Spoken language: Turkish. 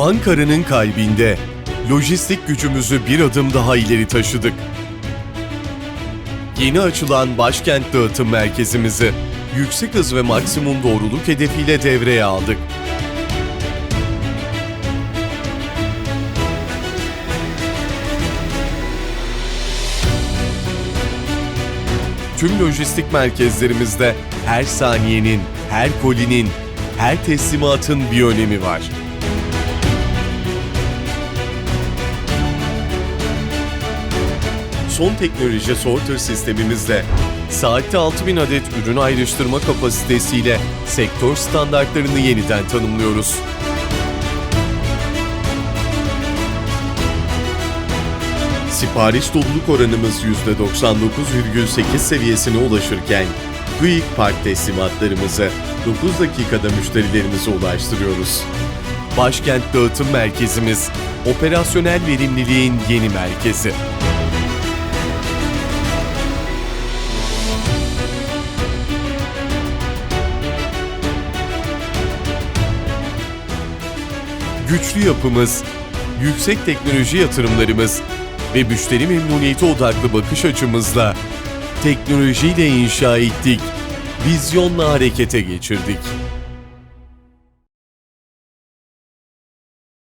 Ankara'nın kalbinde lojistik gücümüzü bir adım daha ileri taşıdık. Yeni açılan başkent dağıtım merkezimizi yüksek hız ve maksimum doğruluk hedefiyle devreye aldık. Tüm lojistik merkezlerimizde her saniyenin, her kolinin, her teslimatın bir önemi var. Son teknoloji sorter sistemimizle saatte 6000 adet ürün ayrıştırma kapasitesiyle sektör standartlarını yeniden tanımlıyoruz. Sipariş doluluk oranımız %99,8 seviyesine ulaşırken Quick Park teslimatlarımızı 9 dakikada müşterilerimize ulaştırıyoruz. Başkent Dağıtım Merkezimiz, operasyonel verimliliğin yeni merkezi. Güçlü yapımız, yüksek teknoloji yatırımlarımız ve müşteri memnuniyeti odaklı bakış açımızla teknolojiyle inşa ettik, vizyonla harekete geçirdik.